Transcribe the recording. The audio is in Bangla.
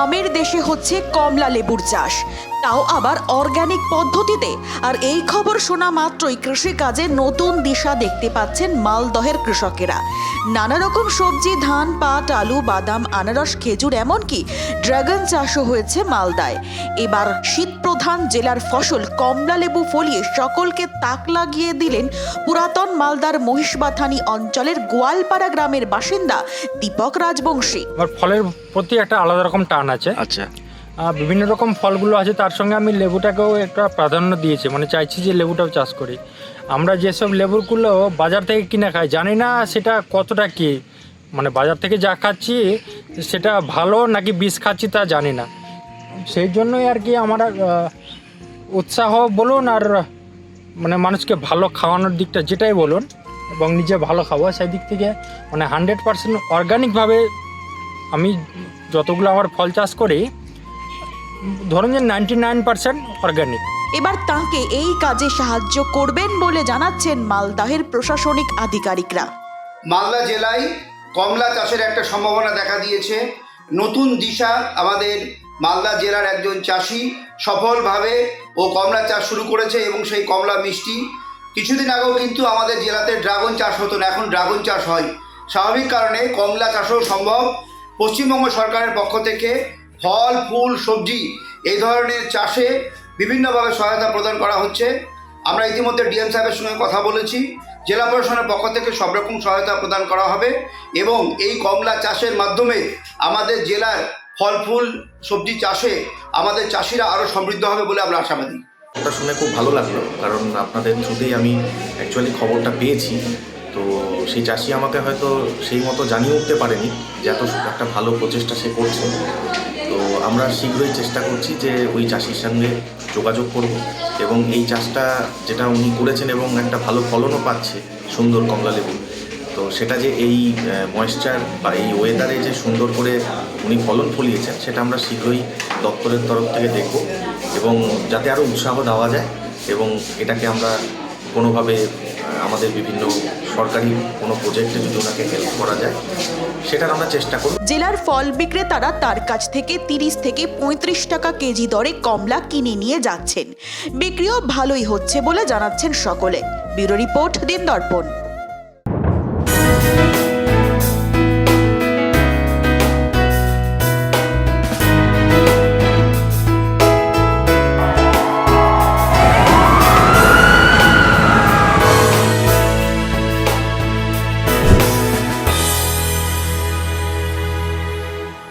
আমের দেশে হচ্ছে কমলা লেবুর চাষ। তাও আবার অর্গানিক পদ্ধতিতে। আর এই খবর শোনা মাত্রই কৃষিকাজে নতুন দিশা দেখতে পাচ্ছেন মালদহের কৃষকেরা। নানা রকম সবজি ধান পাট আলু বাদাম আনারস খেজুর এমনকি ড্রাগন চাষও হয়েছে মালদায়। এবার শীতপ্রধান জেলার ফসল কমলা লেবু ফলিয়ে সকলকে তাক লাগিয়ে দিলেন পুরাতন মালদার মহিষবাথানি অঞ্চলের গোয়ালপাড়া গ্রামের বাসিন্দা দীপক রাজবংশী। আমার ফলের প্রতি একটা আলাদা রকম টান আছে। আচ্ছা। বিভিন্ন রকম ফলগুলো আছে, তার সঙ্গে আমি লেবুটাকেও একটা প্রাধান্য দিয়েছি। মানে চাইছি যে লেবুটাও চাষ করি। আমরা যেসব লেবুগুলো বাজার থেকে কিনে খাই, জানি না সেটা কতটা কি। মানে বাজার থেকে যা খাচ্ছি, সেটা ভালো নাকি বিষ খাচ্ছি তা জানি না। সেই জন্যই আর কি আমার উৎসাহ বলুন আর মানে মানুষকে ভালো খাওয়ানোর দিকটা যেটাই বলুন এবং নিজে ভালো খাব, সেই দিক থেকে মানে হান্ড্রেড পার্সেন্ট অর্গানিকভাবে আমি যতগুলো আমার ফল চাষ করি ধরুন যে নাইনটি নাইন পার্সেন্ট অর্গানিক। এবার তাঁকে এই কাজে সাহায্য করবেন বলে জানাচ্ছেন মালদাহের প্রশাসনিক আধিকারিকরা। মালদা জেলায় কমলা চাষের একটা সম্ভাবনা দেখা দিয়েছে। নতুন দিশা আমাদের মালদা জেলার একজন চাষি সফলভাবে ও কমলা চাষ শুরু করেছে এবং সেই কমলা মিষ্টি কিছুদিন আগেও কিন্তু আমাদের জেলাতে ড্রাগন চাষ হতো না এখন ড্রাগন চাষ হয়। স্বাভাবিক কারণে কমলা চাষও সম্ভব। পশ্চিমবঙ্গ সরকারের পক্ষ থেকে ফল, ফুল, সবজি এই ধরনের চাষে বিভিন্নভাবে সহায়তা প্রদান করা হচ্ছে। আমরা ইতিমধ্যে ডিএম সাহেবের সঙ্গে কথা বলেছি। জেলা প্রশাসনের পক্ষ থেকে সব রকম সহায়তা প্রদান করা হবে এবং এই কমলা চাষের মাধ্যমে আমাদের জেলার ফল, ফুল, সবজি চাষে আমাদের চাষিরা আরও সমৃদ্ধ হবে বলে আমরা আশাবাদী। ওটা শুনে খুব ভালো লাগল, কারণ আপনাদের থ্রুতেই আমি অ্যাকচুয়ালি খবরটা পেয়েছি। তো সেই চাষি আমাকে হয়তো সেই মতো জানিয়ে উঠতে পারেনি যে এত একটা ভালো প্রচেষ্টা সে করছে। তো আমরা শীঘ্রই চেষ্টা করছি যে ওই চাষির সঙ্গে যোগাযোগ করব এবং এই চাষটা যেটা উনি করেছেন এবং একটা ভালো ফলনও পাচ্ছে সুন্দর কমলা লেবু, তো সেটা যে এই ময়েশ্চার বা এই ওয়েদারে যে সুন্দর করে উনি ফলন ফলিয়েছেন, সেটা আমরা শীঘ্রই দপ্তরের তরফ থেকে দেখব এবং যাতে আরও উৎসাহ দেওয়া যায় এবং এটাকে আমরা কোনোভাবে আমাদের বিভিন্ন সরকারি কোনো প্রজেক্টে যদি ওনাকে হেল্প করা যায়, সেটার আমরা চেষ্টা করব। জেলার ফল বিক্রেতারা তার কাছ থেকে তিরিশ থেকে পঁয়ত্রিশ টাকা কেজি দরে কমলা কিনে নিয়ে যাচ্ছেন। বিক্রিও ভালোই হচ্ছে বলে জানাচ্ছেন সকলে। ব্যুরো রিপোর্ট দিন দর্পণ